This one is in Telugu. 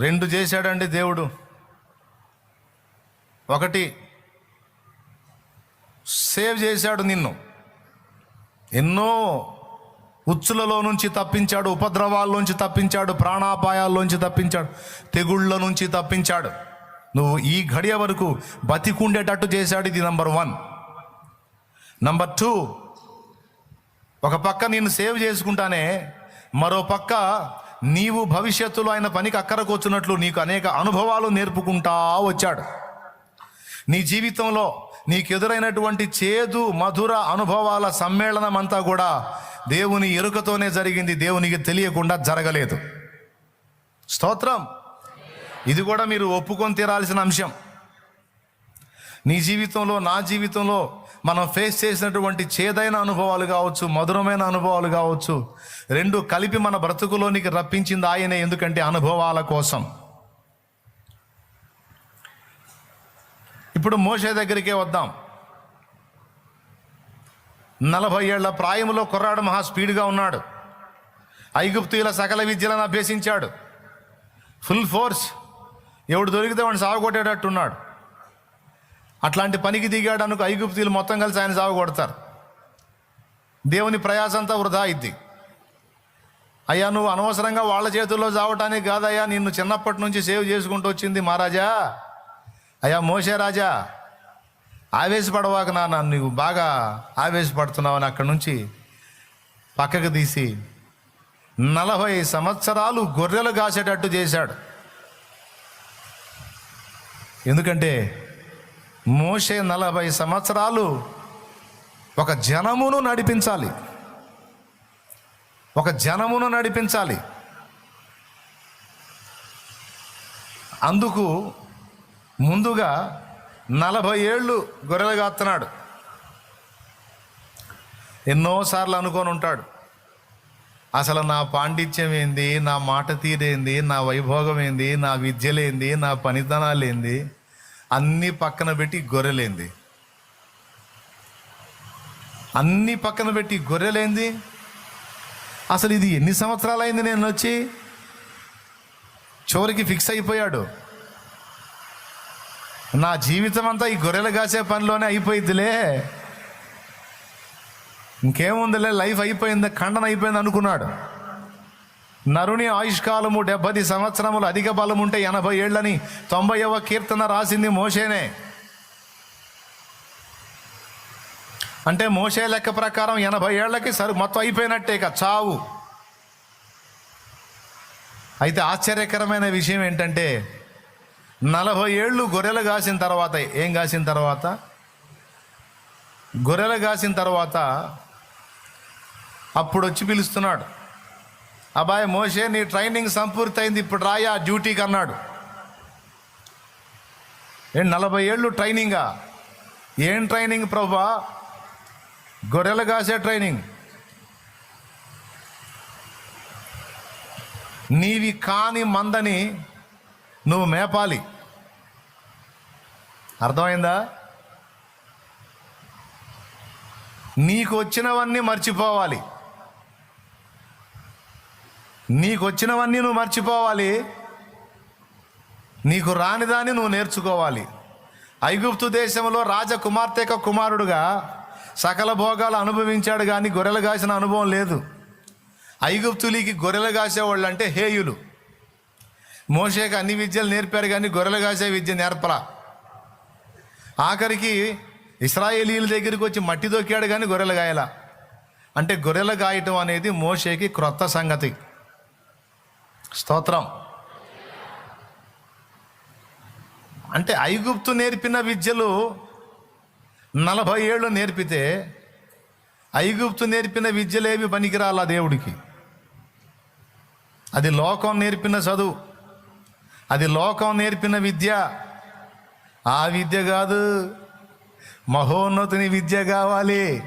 రెండు చేశాడండి దేవుడు. ఒకటి సేవ్ చేశాడు నిన్ను. ఎన్నో ఉచ్చులలో నుంచి తప్పించాడు ఉపద్రవాల్లోంచి తప్పించాడు ప్రాణాపాయాల్లోంచి తప్పించాడు తెగుళ్ళ నుంచి తప్పించాడు. నువ్వు ఈ గడియ వరకు బతికుండేటట్టు చేశాడు ఇది నంబర్ వన్. నంబర్ టూ ఒక పక్క నిన్ను సేవ్ చేసుకుంటానే మరో పక్క నీవు భవిష్యత్తులో ఆయన పనికి అక్కరకొచ్చినట్లు నీకు అనేక అనుభవాలు నేర్పుకుంటా వచ్చాడు. నీ జీవితంలో నీకు ఎదురైనటువంటి చేదు మధుర అనుభవాల సమ్మేళనం అంతా కూడా దేవుని ఎరుకతోనే జరిగింది. దేవునికి తెలియకుండా జరగలేదు. స్తోత్రం. ఇది కూడా మీరు ఒప్పుకొని తీరాల్సిన అంశం. నీ జీవితంలో నా జీవితంలో మనం ఫేస్ చేసినటువంటి చేదైన అనుభవాలు కావచ్చు మధురమైన అనుభవాలు కావచ్చు రెండు కలిపి మన బ్రతుకులోనికి రప్పించింది ఆయనే ఎందుకంటే అనుభవాల కోసం. ఇప్పుడు మోషే దగ్గరికే వద్దాం. నలభై ఏళ్ళ ప్రాయంలో కుర్రాడు మహా స్పీడ్గా ఉన్నాడు. ఐగుప్తుల సకల విద్యలను అభ్యసించాడు. Full force. ఎవడు దొరికితే వాడిని సాగుకొట్టేటట్టున్నాడు. అట్లాంటి పనికి దిగాడు అనుకో ఐగుప్తీలు మొత్తం కలిసి ఆయన సాగు కొడతారు. దేవుని ప్రయాసంతా వృధా అయింది అయ్యా నువ్వు అనవసరంగా వాళ్ళ చేతుల్లో చావటానికి కాదయ్యా నిన్ను చిన్నప్పటి నుంచి సేవ్ చేసుకుంటూ వచ్చింది మహారాజా. అయ్యా మోసే రాజా ఆవేశపడవాక నా నువ్వు బాగా ఆవేశపడుతున్నావు అని అక్కడి నుంచి పక్కకు తీసి నలభై సంవత్సరాలు గొర్రెలు కాసేటట్టు చేశాడు. ఎందుకంటే మోషే నలభై సంవత్సరాలు ఒక జనమును నడిపించాలి. ఒక జనమును నడిపించాలి. అందుకు ముందుగా నలభై ఏళ్ళు గొర్రెలు కాస్తున్నాడు ఎన్నోసార్లు అనుకొని ఉంటాడు. అసలు నా పాండిత్యం ఏంది? నా మాట తీరేంది? నా వైభోగం ఏంది? నా విద్యలేంది? నా పనితనాలేంది? అన్నీ పక్కన పెట్టి గొర్రెలేంది? అన్నీ పక్కన పెట్టి గొర్రెలేంది? అసలు ఇది ఎన్ని సంవత్సరాలైంది నేను వచ్చి చివరికి ఫిక్స్ అయిపోయాడు. నా జీవితం అంతా ఈ గొర్రెలు కాసే పనిలోనే అయిపోయిద్దిలే. ఇంకేముందిలే లైఫ్ అయిపోయింది ఖండన అయిపోయింది అనుకున్నాడు. నరుని ఆయుష్కాలము డెబ్బది సంవత్సరములు అధిక బలం ఉంటే ఎనభై ఏళ్ళని తొంభైవ కీర్తన రాసింది మోషేనే. అంటే మోషే లెక్క ప్రకారం ఎనభై ఏళ్ళకి సరు మొత్తం అయిపోయినట్టే ఇక చావు. అయితే ఆశ్చర్యకరమైన విషయం ఏంటంటే నలభై ఏళ్ళు గొర్రెలు కాసిన తర్వాత ఏం కాసిన తర్వాత? గొర్రెలు కాసిన తర్వాత అప్పుడు వచ్చి పిలుస్తున్నాడు. అబ్బాయి మోషే నీ ట్రైనింగ్ సంపూర్తయింది ఇప్పుడు రాయా డ్యూటీకి అన్నాడు. ఏం నలభై ఏళ్ళు ట్రైనింగా. ఏం ట్రైనింగ్ ప్రభా? గొర్రెలు కాసే ట్రైనింగ్. నీవి కాని మందని నువ్వు మేపాలి. అర్థమైందా? నీకు వచ్చినవన్నీ మర్చిపోవాలి. నీకు వచ్చినవన్నీ నువ్వు మర్చిపోవాలి. నీకు రానిదాన్ని నువ్వు నేర్చుకోవాలి. ఐగుప్తు దేశంలో రాజకుమార్తెక కుమారుడుగా సకల భోగాలు అనుభవించాడు కానీ గొర్రెలు కాసిన అనుభవం లేదు. ఐగుప్తులకి గొర్రెలు కాసేవాళ్ళు అంటే హేయులు. మోషేకి అన్ని విద్యలు నేర్పారు కానీ గొర్రెలు కాసే విద్య నేర్పలా. ఆఖరికి ఇస్రాయేలీల దగ్గరికి వచ్చి మట్టి దొక్కాడు కానీ గొర్రెలు గాయలా అంటే గొర్రెలు గాయటం అనేది మోషేకి క్రొత్త సంగతి. స్తోత్రం. అంటే ఐగుప్తు నేర్పిన విద్యలు నలభై ఏళ్ళు నేర్పితే ఐగుప్తు నేర్పిన విద్యలేవి పనికిరాలా దేవుడికి? అది లోకం నేర్పిన చదువు. అది లోకం నేర్పిన విద్య. ఆ విద్య కాదు మహోన్నతుని విద్య కావాలి.